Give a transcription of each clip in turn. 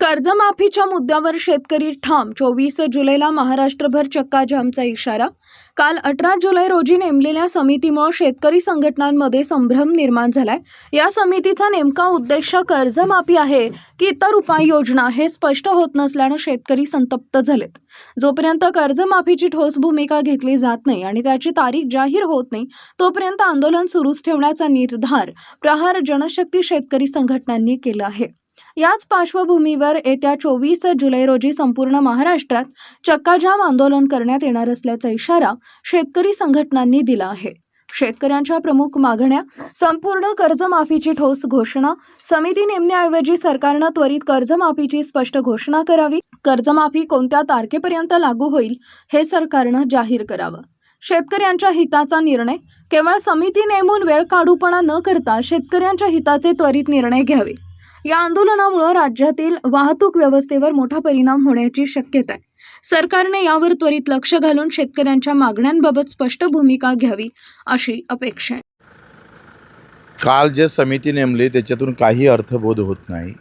कर्जमाफीच्या मुद्द्यावर शेतकरी ठाम. चोवीस जुलैला महाराष्ट्रभर चक्काजामचा इशारा. काल अठरा जुलै रोजी नेमलेल्या समितीमुळे शेतकरी संघटनांमध्ये संभ्रम निर्माण झालाय. या समितीचा नेमका उद्देश कर्जमाफी आहे की इतर उपाययोजना हे स्पष्ट होत नसल्यानं शेतकरी संतप्त झालेत. जोपर्यंत कर्जमाफीची ठोस भूमिका घेतली जात नाही आणि त्याची तारीख जाहीर होत नाही तोपर्यंत आंदोलन सुरूच ठेवण्याचा निर्धार प्रहार जनशक्ती शेतकरी संघटनांनी केला आहे. याच पार्श्वभूमीवर येत्या चोवीस जुलै रोजी संपूर्ण महाराष्ट्रात चक्काजाम आंदोलन करण्यात येणार असल्याचा इशारा शेतकरी संघटनांनी दिला आहे. शेतकऱ्यांच्या प्रमुख मागण्या संपूर्ण कर्जमाफीची ठोस घोषणा समिती नेमण्याऐवजी सरकारनं त्वरित कर्जमाफीची स्पष्ट घोषणा करावी कर्जमाफी कोणत्या तारखेपर्यंत लागू होईल हे सरकारनं जाहीर करावं. शेतकऱ्यांच्या हिताचा निर्णय केवळ समिती नेमून वेळ काढूपणा न करता शेतकऱ्यांच्या हिताचे त्वरित निर्णय घ्यावे. या आंदोलनामुळे राज्यातील वाहतूक व्यवस्थेवर मोठा परिणाम होण्याची शक्यता आहे. सरकारने यावर त्वरित लक्ष घालून शेतकऱ्यांच्या मागण्यांबाबत स्पष्ट भूमिका घ्यावी अशी अपेक्षा आहे. काल जे समिती नेमली त्याच्यातून काही अर्थबोध होत नाही.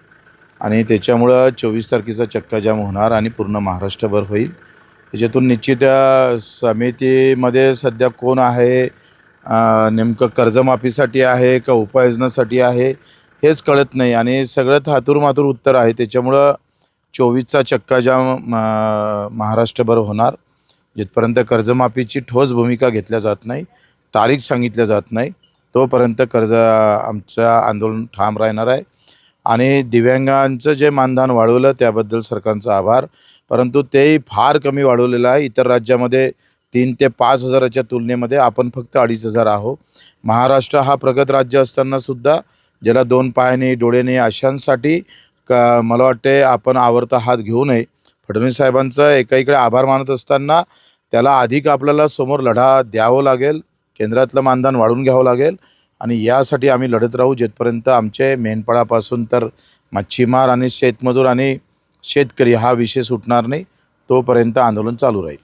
आणि त्याच्यामुळं चोवीस तारखेचा चक्काजाम होणार आणि पूर्ण महाराष्ट्रभर होईल. त्याच्यातून निश्चित त्या समितीमध्ये सध्या कोण आहे नेमकं कर्जमाफीसाठी आहे का उपाययोजनासाठी आहे? हेच कळत नाही. आणि सगळ्यात थातूरमातूर उत्तर आहे. त्याच्यामुळं चोवीसचा चक्काजाम म- महाराष्ट्रभर होणार जिथपर्यंत कर्जमाफीची ठोस भूमिका घेतल्या जात नाही तारीख सांगितल्या जात नाही तोपर्यंत कर्ज आमचं आंदोलन ठाम राहणार आहे. आणि दिव्यांगांचं जे मानधन वाढवलं त्याबद्दल सरकारचा आभार. परंतु तेही फार कमी वाढवलेलं आहे. इतर राज्यामध्ये तीन ते पाच हजाराच्या तुलनेमध्ये आपण फक्त अडीच हजार आहो महाराष्ट्र हा प्रगत राज्य असतानासुद्धा ज्याला दोन पायाने डोळ्याने अशांसाठी का मला वाटते आपण आवडता हात घेऊ नये. फडणवीस साहेबांचं एकाईकडे आभार मानत असताना त्याला अधिक आपल्याला समोर लढा द्यावं लागेल केंद्रातलं मानधन वाढवून घ्यावं लागेल आणि यासाठी आम्ही लढत राहू जेथपर्यंत आमचे मेंढपाळापासून तर मच्छीमार आणि शेतमजूर आणि शेतकरी हा विषय सुटणार नाही तोपर्यंत आंदोलन चालू राहील.